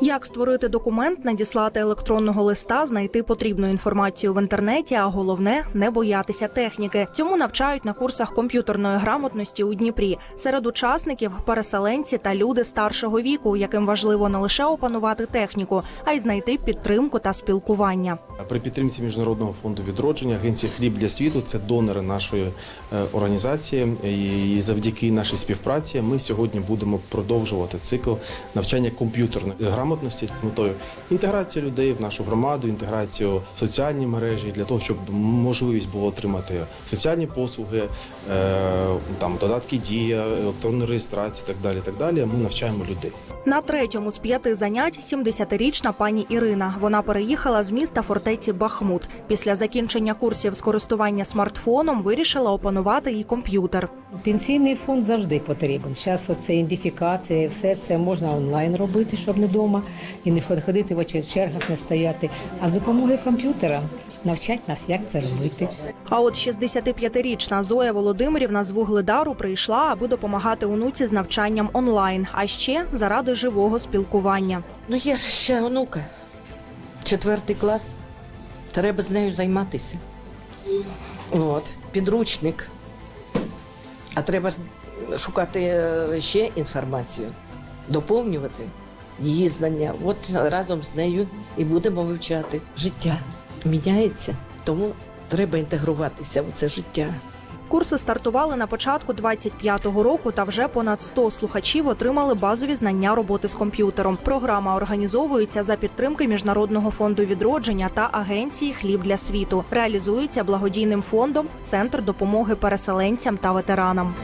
Як створити документ, надіслати електронного листа, знайти потрібну інформацію в інтернеті, а головне не боятися техніки. Цьому навчають на курсах комп'ютерної грамотності у Дніпрі. Серед учасників переселенці та люди старшого віку, яким важливо не лише опанувати техніку, а й знайти підтримку та спілкування. При підтримці Міжнародного фонду відродження агенція Хліб для світу це донори нашої е, організації. І завдяки нашій співпраці ми сьогодні будемо продовжувати цикл навчання комп'ютерної грамотності з метою інтеграції людей в нашу громаду, інтеграцію в соціальні мережі для того, щоб можливість було отримати соціальні послуги, е, там додатки дія, електронну реєстрацію, так далі. Так далі. Ми навчаємо людей. На третьому з п'яти занять 70-річна пані Ірина. Вона переїхала з міста фортеці Бахмут. Після закінчення курсів з користування смартфоном вирішила опанувати і комп'ютер. Пенсійний фонд завжди потрібен. Зараз оце ідентифікація, все це можна онлайн робити, щоб не вдома, і не ходити в очі- чергах, не стояти. А з допомогою комп'ютера навчать нас, як це робити. А от 65-річна Зоя Володимирівна з Вугледару прийшла, аби допомагати онуці з навчанням онлайн, а ще заради живого спілкування. Ну є ж ще онука. Четвертий клас. Треба з нею займатися. От, підручник. А треба ж шукати е, ще інформацію, доповнювати її знання. От разом з нею і будемо вивчати. Життя міняється, тому треба інтегруватися в це життя. Курси стартували на початку 25-го року, та вже понад 100 слухачів отримали базові знання роботи з комп'ютером. Програма організовується за підтримки Міжнародного фонду відродження та агенції Хліб для світу. Реалізується благодійним фондом Центр допомоги переселенцям та ветеранам.